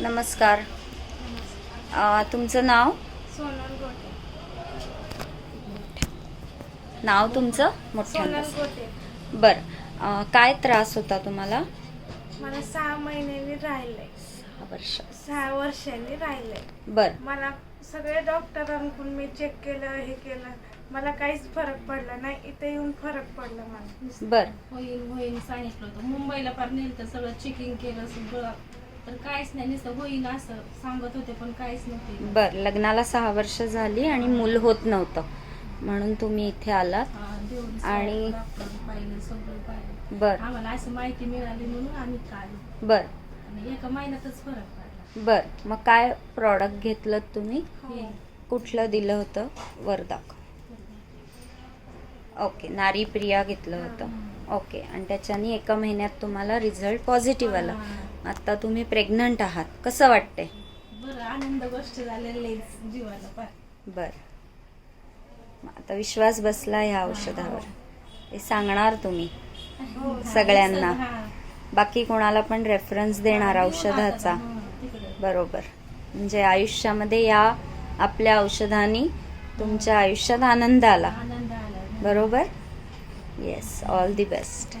नमस्कार. अ, तुमचं नाव? सोनल गोटे. नाव तुमचं? मोठं सोनल गोटे. बर. काय त्रास होता तुम्हाला? मला सहा महिन्यांनी राहिलंय. सहा वर्ष. सहा वर्षांनी राहिलंय. बर. मला सगळे डॉक्टरांकडून मी चेक केलं हे केलं. मला काहीच फरक पडला नाही. इथे येऊन फरक पडला मला. बर. होईल होईल सांगितलं होतं. मुंबईला पार नेलं तर सगळं चेकिंग केलं सगळं. तर काहीच नाही. नुसतं होईल असं सांगत होते पण काहीच नव्हते. बर लग्नाला सहा वर्ष झाली आणि मूल होत नव्हतं. म्हणून तुम्ही इथे आलात. हा, देऊन आणि- डॉक्टर पाहिलं सगळं पाहिलं. बर. आम्हाला असं माहिती मिळाली म्हणून आम्ही बर. आणि एका महिन्यातच फरक पडला. बर मग काय प्रॉडक्ट घेतलं तुम्ही? हे. कुठलं दिलं होतं? वरदाक ओके नारी प्रिया घेतलं होतं. ओके आणि त्याच्यानी एका महिन्यात तुम्हाला रिझल्ट पॉझिटिव्ह आला. आता तुम्ही प्रेग्नंट आहात. कसं वाटतंय? बरं आनंद गोष्ट झालेली आहे जीवाला पार बर. मग आता विश्वास बसला ह्या औषधावर. हे सांगणार तुम्ही हो, सगळ्यांना. हा. बाकी कोणाला पण रेफरन्स देणार औषधाचा. हा, तिकडे. बरोबर. म्हणजे आयुष्यामध्ये या आपल्या औषधांनी तुमच्या आयुष्यात आनंद आला. आनंद आला. बरोबर? Yes all the best.